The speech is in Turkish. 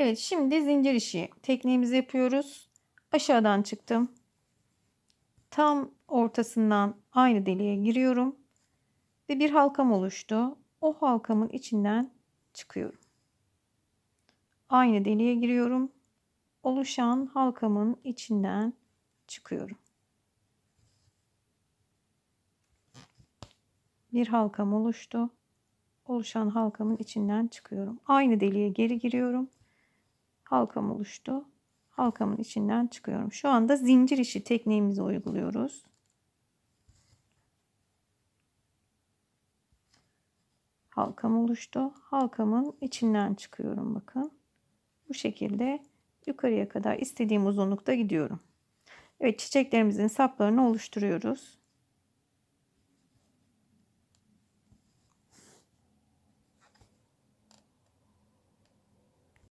Evet şimdi zincir işi tekniğimizi yapıyoruz. Aşağıdan çıktım. Tam ortasından aynı deliğe giriyorum. Ve bir halkam oluştu. O halkamın içinden çıkıyorum. Aynı deliğe giriyorum. Oluşan halkamın içinden çıkıyorum. Bir halkam oluştu. Oluşan halkamın içinden çıkıyorum. Aynı deliğe geri giriyorum. Halkam oluştu. Halkamın içinden çıkıyorum. Şu anda zincir işi tekniğimizi uyguluyoruz. Halkam oluştu. Halkamın içinden çıkıyorum bakın. Bu şekilde yukarıya kadar istediğim uzunlukta gidiyorum. Evet çiçeklerimizin saplarını oluşturuyoruz.